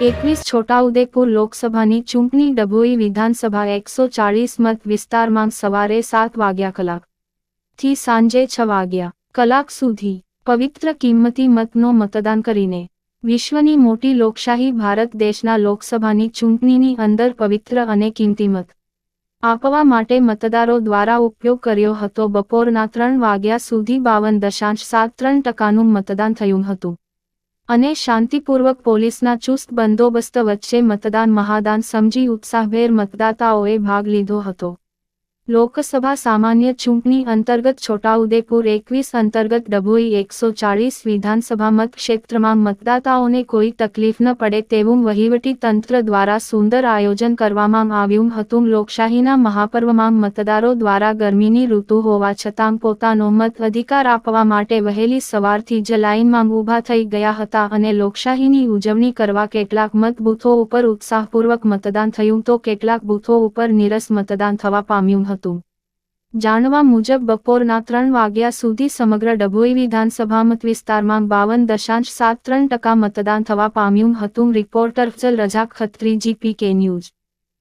એકવીસ છોટાઉદેપુર લોકસભાની ચૂંટણી ડભોઈ વિધાનસભા એકસો ચાળીસ મત વિસ્તારમાં સવારે સાત વાગ્યા કલાકથી સાંજે છ વાગ્યા કલાક સુધી પવિત્ર કિંમતી મતનો મતદાન કરીને વિશ્વની મોટી લોકશાહી ભારત દેશના લોકસભાની ચૂંટણીની અંદર પવિત્ર અને કિંમતી મત આપવા માટે મતદારો દ્વારા ઉપયોગ કર્યો હતો. બપોરના ત્રણ વાગ્યા સુધી બાવન દશાંશ સાત ત્રણ ટકાનું મતદાન થયું હતું. અને શાંતિપૂર્વક પોલીસના ચુસ્ત બંદોબસ્ત વચ્ચે મતદાન મહાદાન સમજી ઉત્સાહભેર મતદાતાઓએ ભાગ લીધો હતો. લોકસભા સામાન્ય ચૂંટણી અંતર્ગત છોટાઉદેપુર એકવીસ અંતર્ગત ડભોઈ એકસો ચાળીસ વિધાનસભા મતક્ષેત્રમાં મતદાતાઓને કોઈ તકલીફ ન પડે તેવું વહીવટી તંત્ર દ્વારા સુંદર આયોજન કરવામાં આવ્યું હતું. લોકશાહીના મહાપર્વમાં મતદારો દ્વારા ગરમીની ઋતુ હોવા છતાં પોતાનો મત અધિકાર આપવા માટે વહેલી સવારથી જ લાઇનમાં ઊભા થઈ ગયા હતા અને લોકશાહીની ઉજવણી કરવા કેટલાક મત બૂથો ઉપર ઉત્સાહપૂર્વક મતદાન થયું તો કેટલાક બૂથો ઉપર નીરસ મતદાન થવા પામ્યું હતું. જાણવા મુજબ બપોરના ત્રણ વાગ્યા સુધી સમગ્ર ડભોઈ વિધાનસભા મત વિસ્તારમાં બાવન દશાંશ સાત ત્રણ ટકા મતદાન થવા પામ્યું હતું, રિપોર્ટર ફજલ રજા ખત્રી જીપીકે ન્યૂઝ.